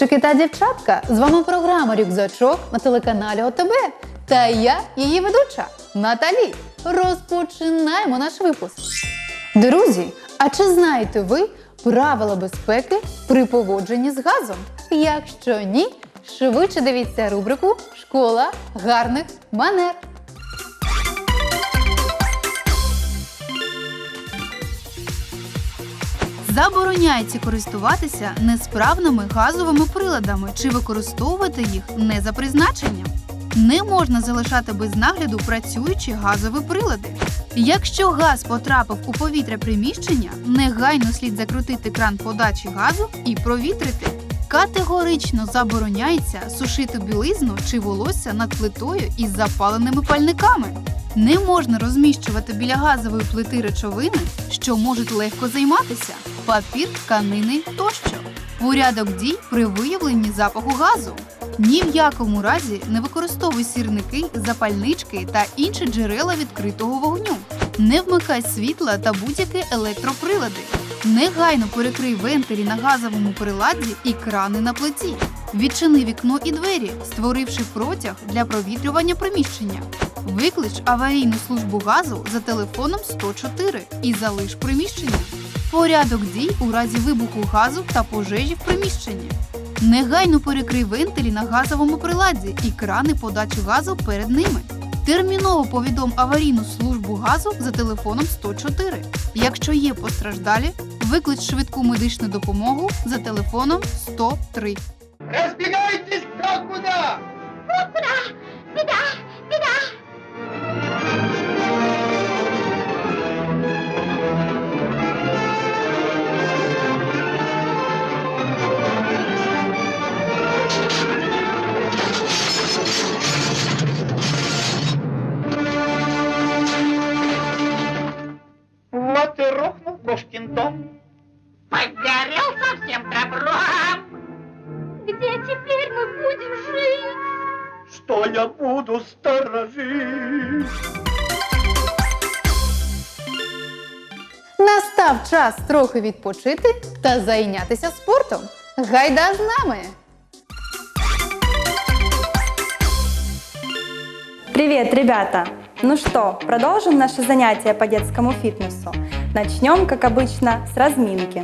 хлопчики та дівчатка! З вами програма Рюкзачок на телеканалі ОТБ. Та я, її ведуча Наталі. Розпочинаємо наш випуск. Друзі, а чи знаєте ви правила безпеки при поводженні з газом? Якщо ні, швидше дивіться рубрику Школа гарних манер. Забороняється користуватися несправними газовими приладами чи використовувати їх не за призначенням. Не можна залишати без нагляду працюючі газові прилади. Якщо газ потрапив у повітря приміщення, негайно слід закрутити кран подачі газу і провітрити. Категорично забороняється сушити білизну чи волосся над плитою із запаленими пальниками. Не можна розміщувати біля газової плити речовини, що можуть легко займатися папір, тканини тощо. Порядок дій при виявленні запаху газу. Ні в якому разі не використовуй сірники, запальнички та інші джерела відкритого вогню. Не вмикай світла та будь-які електроприлади. Негайно перекрий вентилі на газовому приладі і крани на плиті. Відчини вікно і двері, створивши протяг для провітрювання приміщення. Виклич аварійну службу газу за телефоном 104 і залиш приміщення. Порядок дій у разі вибуху газу та пожежі в приміщенні. Негайно перекрий вентилі на газовому приладі і крани подачі газу перед ними. Терміново повідом аварійну службу газу за телефоном 104. Якщо є постраждалі, виклич швидку медичну допомогу за телефоном 103. Разбегайтесь кто куда! Вот час трохи відпочити та зайнятися спортом. Гайда з нами! Привет, ребята! Ну что, продолжим наше занятие по детскому фитнесу. Начнем, как обычно, с разминки.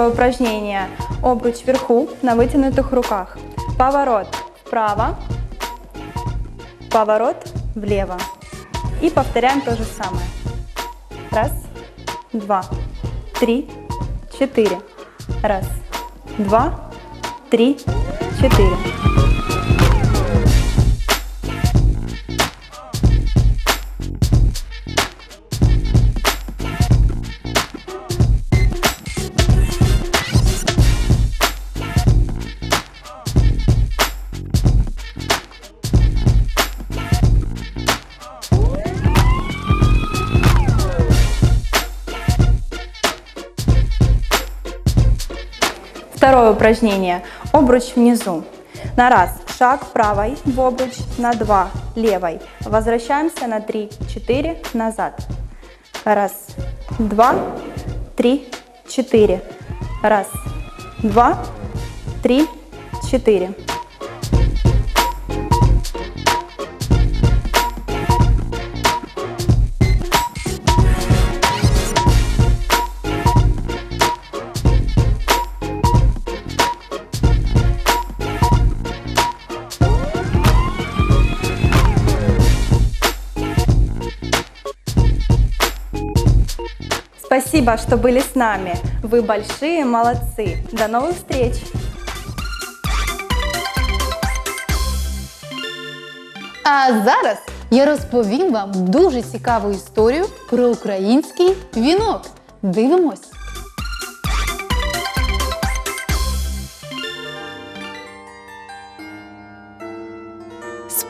Первое упражнение. Обруч вверху на вытянутых руках. Поворот вправо, поворот влево. И повторяем то же самое. Раз, два, три, четыре. Раз, два, три, четыре. Упражнение. Обруч внизу. На раз шаг правой в обруч, на два левой. Возвращаемся на три, четыре назад. Раз, два, три, четыре. Раз, два, три, четыре. Спасибо, что были с нами. Вы большие молодцы. До новых встреч! А зараз я розповім вам дуже цікаву історію про український вінок. Дивимось.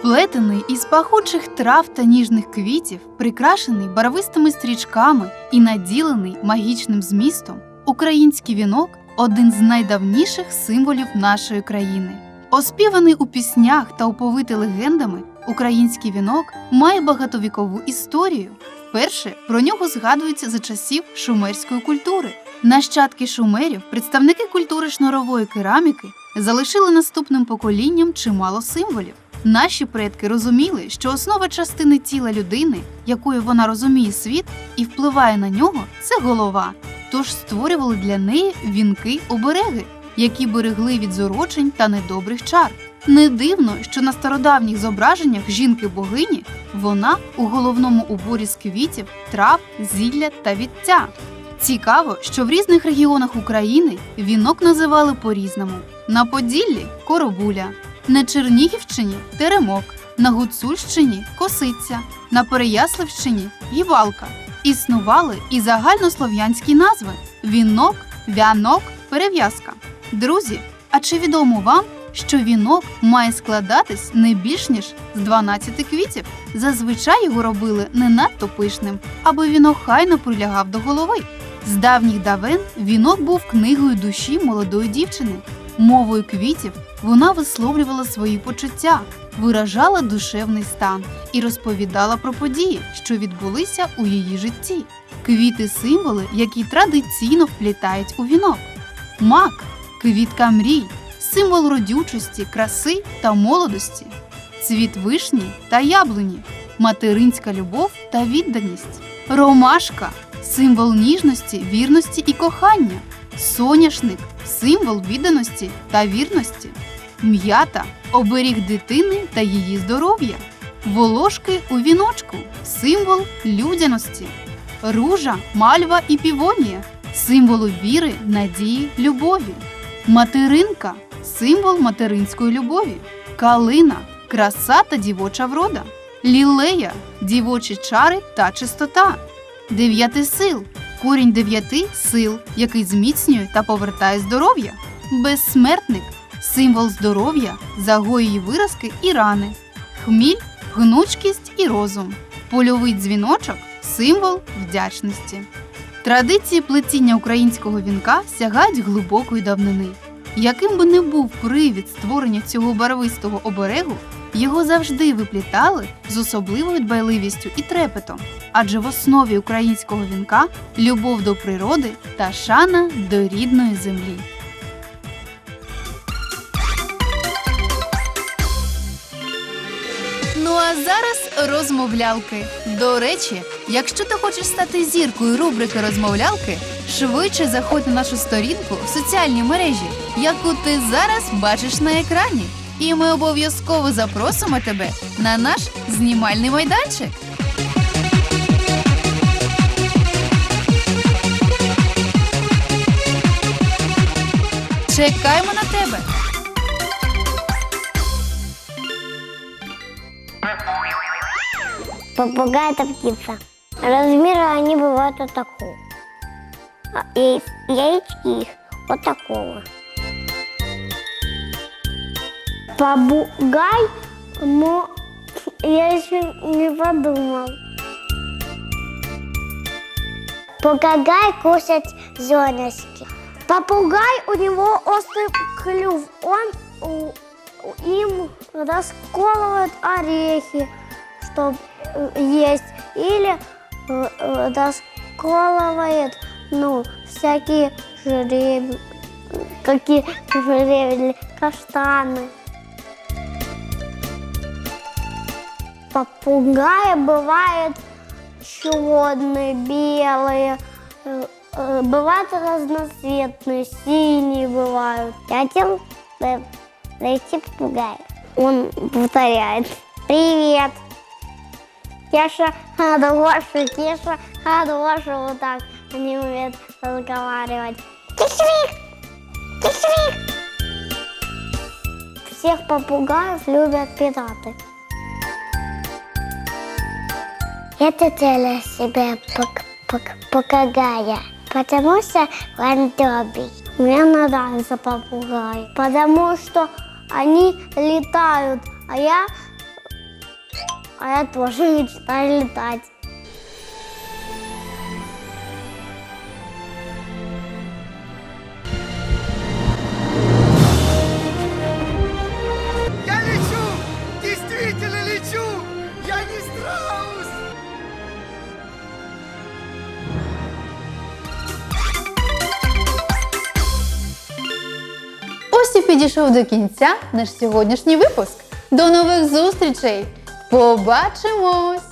Сплетений із пахучих трав та ніжних квітів, прикрашений барвистими стрічками і наділений магічним змістом, український вінок один з найдавніших символів нашої країни. Оспіваний у піснях та оповитий легендами, український вінок має багатовікову історію. Вперше про нього згадується за часів шумерської культури. Нащадки шумерів, представники культури шнурової кераміки, залишили наступним поколінням чимало символів. Наші предки розуміли, що основа частини тіла людини, якою вона розуміє світ і впливає на нього, це голова. Тож створювали для неї вінки обереги, які берегли від зорочень та недобрих чар. Не дивно, що на стародавніх зображеннях жінки богині вона у головному уборі з квітів, трав, зілля та віття. Цікаво, що в різних регіонах України вінок називали по-різному: на Поділлі коробуля, на Чернігівщині теремок, на Гуцульщині косиця, на Переяславщині гівалка. Існували і загальнослов'янські назви: вінок, вянок, перев'язка. Друзі, а чи відомо вам, що вінок має складатись не більш ніж з 12 квітів? Зазвичай його робили не надто пишним, аби він охайно прилягав до голови. З давніх давен вінок був книгою душі молодої дівчини. Мовою квітів вона висловлювала свої почуття, виражала душевний стан і розповідала про події, що відбулися у її житті. Квіти символи, які традиційно вплітають у вінок. Мак квітка мрій, символ родючості, краси та молодості, цвіт вишні та яблуні, материнська любов та відданість, ромашка символ ніжності, вірності і кохання, соняшник символ відданості та вірності, м'ята оберіг дитини та її здоров'я, волошки у віночку символ людяності, ружа, мальва і півонія символу віри, надії, любові, материнка символ материнської любові, калина краса та дівоча врода, лілея дівочі чари та чистота, дев'яти сил корінь дев'яти сил, який зміцнює та повертає здоров'я, безсмертник символ здоров'я, загоїї виразки і рани, хміль гнучкість і розум, польовий дзвіночок символ вдячності. Традиції плетіння українського вінка сягають глибокої давнини. Яким би не був привід створення цього барвистого оберегу, його завжди виплітали з особливою дбайливістю і трепетом, адже в основі українського вінка любов до природи та шана до рідної землі. Ну а зараз розмовлялки. До речі, якщо ти хочеш стати зіркою рубрики розмовлялки, швидше заходь на нашу сторінку в соціальній мережі, яку ти зараз бачиш на екрані. І ми обов'язково запросимо тебе на наш знімальний майданчик. Чекаємо на тебе! Попугай это птица. Размеры они бывают вот такого. А яиц- яички их вот такого. Попугай, но я еще не подумал. Попугай кушает зернышки. Попугай, у него острый клюв. Он им расколывает орехи, чтобы есть. Или э, э, расколывает, ну, всякие жребли, какие жребли, каштаны. Попугаи бывают черные, белые, э, э, бывают разноцветные, синие бывают. Я хотел э, найти попугая. Он повторяет. Привет. Кеша хороший, Кеша хороший, вот так они умеют разговаривать. Кишвик! Кишвик! Всех попугаев любят пираты. Я хотела себе пок- пок- покагая, потому что он добрый. Мне нравится попугай, потому что они летают, а я, а я тоже мечтаю летать. І підійшов до кінця наш сьогоднішній випуск. До нових зустрічей! Побачимось!